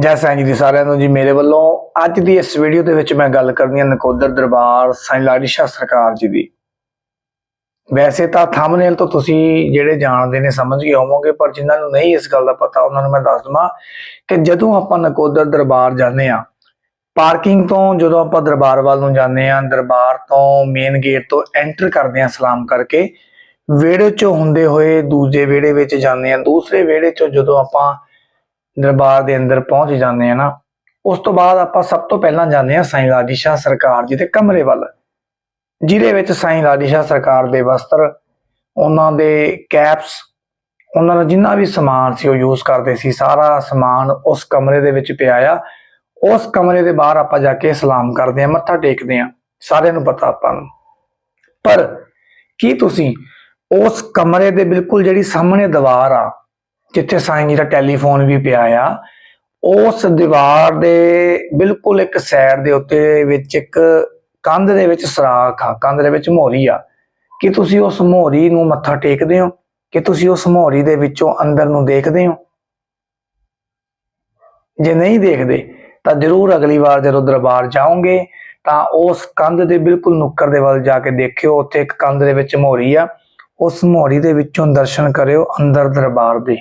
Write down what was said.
ਜੈ ਸਾਈਂ ਜੀ ਦੀ ਸਾਰਿਆਂ ਨੂੰ ਜੀ ਮੇਰੇ ਵੱਲੋਂ ਅੱਜ ਦੀ ਇਸ ਵੀਡੀਓ ਦੇ ਵਿੱਚ ਮੈਂ ਗੱਲ ਕਰਨੀ ਹੈ ਨਕੋਦਰ ਦਰਬਾਰ ਸਾਈਂ ਲਾਡੀ ਸ਼ਾਹ ਸਰਕਾਰ ਜੀ ਦੀ। ਵੈਸੇ ਤਾਂ ਥੰਬਨੇਲ ਤੋਂ ਤੁਸੀਂ ਜਿਹੜੇ ਜਾਣਦੇ ਨੇ ਸਮਝ ਗਏ ਹੋਵੋਗੇ, ਪਰ ਜਿਨ੍ਹਾਂ ਨੂੰ ਨਹੀਂ ਇਸ ਗੱਲ ਦਾ ਪਤਾ, ਉਹਨਾਂ ਨੂੰ ਮੈਂ ਦੱਸ ਦਵਾਂ ਕਿ ਜਦੋਂ ਆਪਾਂ ਨਕੋਦਰ ਦਰਬਾਰ ਜਾਂਦੇ ਆ, ਪਾਰਕਿੰਗ ਤੋਂ ਜਦੋਂ ਆਪਾਂ ਦਰਬਾਰ ਵੱਲ ਨੂੰ ਜਾਂਦੇ ਆ, ਦਰਬਾਰ ਤੋਂ ਮੇਨ ਗੇਟ ਤੋਂ ਐਂਟਰ ਕਰਦੇ ਆ ਸਲਾਮ ਕਰਕੇ, ਵਿਹੜੇ ਚੋਂ ਹੁੰਦੇ ਹੋਏ ਦੂਜੇ ਵਿਹੜੇ ਵਿੱਚ ਜਾਂਦੇ ਆ, ਦੂਸਰੇ ਵਿਹੜੇ ਚੋਂ ਜਦੋਂ ਆਪਾਂ ਦਰਬਾਰ ਦੇ ਅੰਦਰ ਪਹੁੰਚ ਜਾਂਦੇ ਆ ਨਾ, ਉਸ ਤੋਂ ਬਾਅਦ ਆਪਾਂ ਸਭ ਤੋਂ ਪਹਿਲਾਂ ਜਾਂਦੇ ਆ ਸਾਈਂ ਲਾਡੀ ਸ਼ਾਹ ਸਰਕਾਰ ਜੀ ਦੇ ਕਮਰੇ ਵੱਲ। ਜਿਹਦੇ ਵਿੱਚ ਸਾਈਂ ਲਾਡੀ ਸ਼ਾਹ ਸਰਕਾਰ ਦੇ ਵਸਤਰ, ਉਹਨਾਂ ਦੇ ਕੈਪਸ, ਉਹਨਾਂ ਦਾ ਜਿੰਨਾ ਵੀ ਸਮਾਨ ਸੀ ਉਹ ਯੂਜ਼ ਕਰਦੇ ਸੀ, ਸਾਰਾ ਸਮਾਨ ਉਸ ਕਮਰੇ ਦੇ ਵਿੱਚ ਪਿਆ ਆ। ਉਸ ਕਮਰੇ ਦੇ ਬਾਹਰ ਆਪਾਂ ਜਾ ਕੇ ਸਲਾਮ ਕਰਦੇ ਆ ਮੱਥਾ ਟੇਕਦੇ ਆ ਸਾਰਿਆਂ ਨੂੰ ਪਤਾ ਆਪਾਂ ਨੂੰ। ਪਰ ਕੀ ਤੁਸੀਂ ਉਸ ਕਮਰੇ ਦੇ ਬਿਲਕੁਲ ਜਿਹੜੀ ਸਾਹਮਣੇ ਦੀਵਾਰ ਆ ਜਿੱਥੇ ਸਾਈਂ ਜੀ ਦਾ ਟੈਲੀਫੋਨ ਵੀ ਪਿਆ ਆ, ਉਸ ਦੀਵਾਰ ਦੇ ਬਿਲਕੁਲ ਇੱਕ ਸਾਈਡ ਦੇ ਉੱਤੇ ਵਿੱਚ ਇੱਕ ਕੰਧ ਦੇ ਵਿੱਚ ਸਰਾਖ ਆ, ਕੰਧ ਦੇ ਵਿੱਚ ਮੋਹਰੀ ਆ। ਕਿ ਤੁਸੀਂ ਉਸ ਮੋਹਰੀ ਨੂੰ ਮੱਥਾ ਟੇਕਦੇ ਹੋ? ਕਿ ਤੁਸੀਂ ਉਸ ਮੋਹਰੀ ਦੇ ਵਿੱਚੋਂ ਅੰਦਰ ਨੂੰ ਦੇਖਦੇ ਹੋ? ਜੇ ਨਹੀਂ ਦੇਖਦੇ, ਤਾਂ ਜ਼ਰੂਰ ਅਗਲੀ ਵਾਰ ਜਦੋਂ ਦਰਬਾਰ ਜਾਓਗੇ, ਤਾਂ ਉਸ ਕੰਧ ਦੇ ਬਿਲਕੁਲ ਨੁੱਕਰ ਦੇ ਵੱਲ ਜਾ ਕੇ ਦੇਖਿਓ, ਉੱਥੇ ਇੱਕ ਕੰਧ ਦੇ ਵਿੱਚ ਮੋਹਰੀ ਆ। ਉਸ ਮੋਹਰੀ ਦੇ ਵਿੱਚੋਂ ਦਰਸ਼ਨ ਕਰਿਓ ਅੰਦਰ ਦਰਬਾਰ ਦੇ।